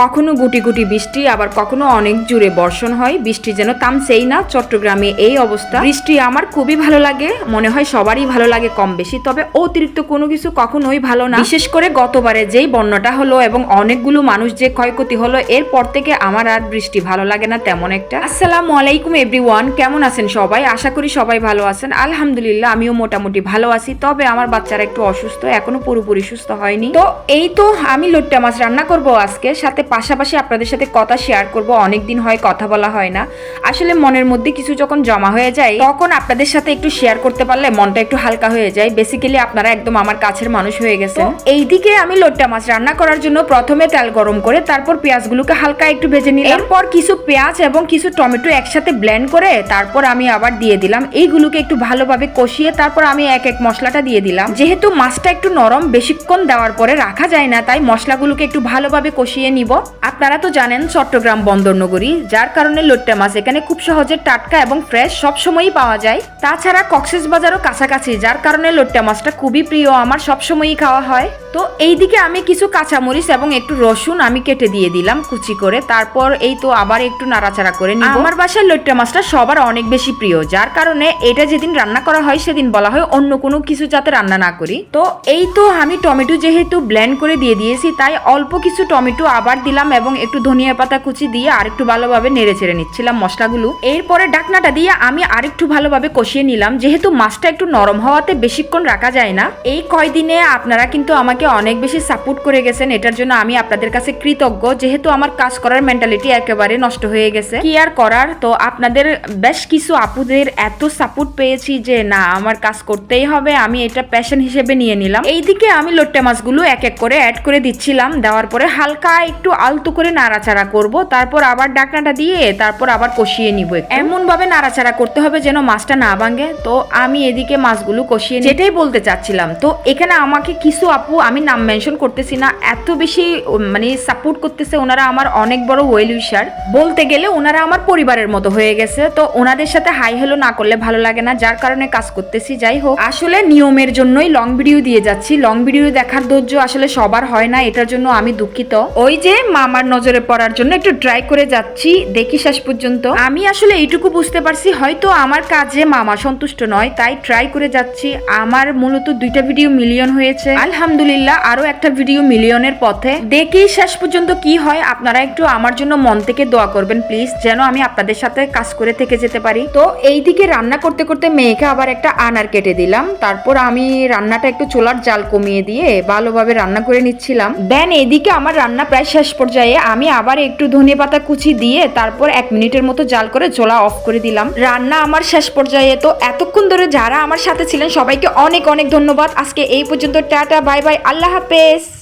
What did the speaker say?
কখনো গুটি গুটি বৃষ্টি, আবার কখনো অনেক জুড়ে বর্ষণ হয়। বৃষ্টি যেন থামছেই না। চট্টগ্রামে এই অবস্থা। বৃষ্টি আমার খুবই ভালো লাগে। মনে হয় সবারই ভালো লাগে কম বেশি। তবে অতিরিক্ত কোনো কিছু কখনোই ভালো না। বিশেষ করে গতবারে যেই বন্যাটা হলো এবং অনেকগুলো মানুষ যে ক্ষয়ক্ষতি হলো, এরপর থেকে আমার আর বৃষ্টি ভালো লাগে না তেমন একটা। আসসালামু আলাইকুম এভরিওয়ান। কেমন আছেন সবাই? আশা করি সবাই ভালো আছেন। আলহামদুলিল্লাহ, আমিও মোটামুটি ভালো আছি। তবে আমার বাচ্চারা একটু অসুস্থ। এখনও পুরোপুরি সুস্থ হয়নি। তো এই তো আমি লোট্টা মাছ রান্না করব আজকে। সাথে পাশাপাশি আপনাদের সাথে কথা শেয়ার করব অনেক দিন হয় কথা বলা হয় না। আসলে মনের মধ্যে কিছু যখন জমা হয়ে যায় তখন আপনাদের সাথে একটু শেয়ার করতে পারলে মনটা একটু হালকা হয়ে যায়। বেসিক্যালি আপনারা একদম আমার কাছের মানুষ হয়ে গেছে এইদিকে আমি লোট্টা মাছ রান্না করার জন্য প্রথমে তেল গরম করে তারপর পেঁয়াজগুলোকে হালকা একটু ভেজে নিলাম। এরপর কিছু পেঁয়াজ এবং কিছু টমেটো একসাথে ব্লেন্ড করে তারপর আমি আবার দিয়ে দিলাম। এইগুলোকে একটু ভালোভাবে কষিয়ে তারপর আমি এক এক মশলাটা দিয়ে দিলাম। যেহেতু মাছটা একটু নরম বেশিক্ষণ দেওয়ার পরে রাখা যায় না তাই মশলাগুলোকে একটু ভালোভাবে কষিয়ে নিব। আপনারা তো জানেন চট্টগ্রাম বন্দর নগরী, যার কারণে লোট্টা মাছ এখানে খুব সহজে টাটকা এবং ফ্রেশ সব সময়ই পাওয়া যায়। তাছাড়া কক্সেস বাজারও কাছাকাছি, যার কারণে লোট্টা মাছটা খুবই প্রিয়, আমার সব সময়ই খাওয়া হয়। তো এইদিকে আমি কিছু কাঁচামরিচ এবং একটু রসুন আমি কেটে দিয়ে দিলাম কুচি করে। তারপর এই তো আবার একটু নাড়াচাড়া করে নিব। আমার বাসায় লোট্টা মাছটা সবার অনেক বেশি প্রিয়, যার কারণে এটা যেদিন রান্না করা হয় সেদিন বলা হয় অন্য কোনো কিছু যাতে রান্না না করি। তো এই তো আমি টমেটো যেহেতু ব্লেন্ড করে দিয়ে দিয়েছি, তাই অল্প কিছু টমেটো আবার দিলাম এবং একটু ধনিয়া পাতা কুচি দিয়ে আরেকটু ভালোভাবে নেড়ে চেড়ে নিচ্ছিলাম মশলাগুলো। এরপরে ডাকনাটা দিয়ে আমি আরেকটু ভালোভাবে কষিয়ে নিলাম। যেহেতু মাছটা একটু নরম হওয়াতে বেশিক্ষণ রাখা যায় না, এই কয়দিনে আপনারা কিন্তু আমাকে অনেক বেশি সাপোর্ট করে গেছেন। এটার জন্য আমি আপনাদের কাছে কৃতজ্ঞ। যেহেতু আমার কাজ করার মেন্টালিটি একেবারে নষ্ট হয়ে গেছে। কি আর করার? তো আপনাদের বেশ কিছু আপুদের এত সাপোর্ট পেয়েছি যে, না, আমার কাজ করতেই হবে। আমি এটা প্যাশন হিসেবে নিয়ে নিলাম। এইদিকে আমি লোট্টা মাছগুলো এক এক করে অ্যাড করে দিচ্ছিলাম। দেওয়ার পরে হালকা একটু আলতু করে নাড়াচাড়া করব, তারপর আবার ডাকনাটা দিয়ে তারপর আবার কষিয়ে নিব এমন ভাবে নাড়াচাড়া করতে হবে যেন মাছটা না ভাঙে। তো আমি এদিকে মাছগুলো কষিয়ে। যেটাই বলতে চাচ্ছিলাম, তো এখানে আমাকে কিছু আপু, আমি নাম মেনশন করতেছি না, এত বেশি মানে সাপোর্ট করতেছে ওনারা আমার অনেক বড় ওয়েল উইশার বলতে গেলে ওনারা আমার পরিবারের মতো হয়ে গেছে, তো ওনাদের সাথে হাই হেলো না করলে ভালো লাগে না, যার কারণে কাজ করতেছি। যাই হোক, আসলে নিয়মের জন্যই লং ভিডিও দিয়ে যাচ্ছি। লং ভিডিও দেখার ধৈর্য আসলে সবার হয় না, এটার জন্য আমি দুঃখিত। ওই যে মামার নজরে পড়ার জন্য একটু ট্রাই করে যাচ্ছি, দেখি শেষ পর্যন্ত। আমি আসলে এইটুকু বুঝতে পারছি, হয়তো আমার কাজে মামা সন্তুষ্ট নয়, তাই ট্রাই করে যাচ্ছি। আমার মূলত দুইটা ভিডিও মিলিয়ন হয়েছে। আলহামদুলিল্লাহ, আরও একটা ভিডিও মিলিয়নের পথে। দেখি শেষ পর্যন্ত কি হয়, আপনারা একটু আমার জন্য মন থেকে দোয়া করবেন প্লিজ যেন আমি আপনাদের সাথে কাজ করে থেকে যেতে পারি। তো এইদিকে রান্না করতে করতে মেয়েকে আবার একটা আনার কেটে দিলাম। তারপর আমি রান্নাটা একটু চোলার জাল কমিয়ে দিয়ে ভালোভাবে রান্না করে নিচ্ছিলাম। দেন এদিকে আমার রান্না প্রায় শেষ পর্যায়ে আমি আবার একটু ধনে পাতা কুচি দিয়ে তারপর এক মিনিটের মতো জাল করে জোলা অফ করে দিলাম। রান্না আমার শেষ পর্যায়ে। তো এতক্ষণ ধরে যারা আমার সাথে ছিলেন, সবাইকে অনেক অনেক ধন্যবাদ। আজকে এই পর্যন্ত, টাটা, বাই বাই, আল্লাহ হাফেজ।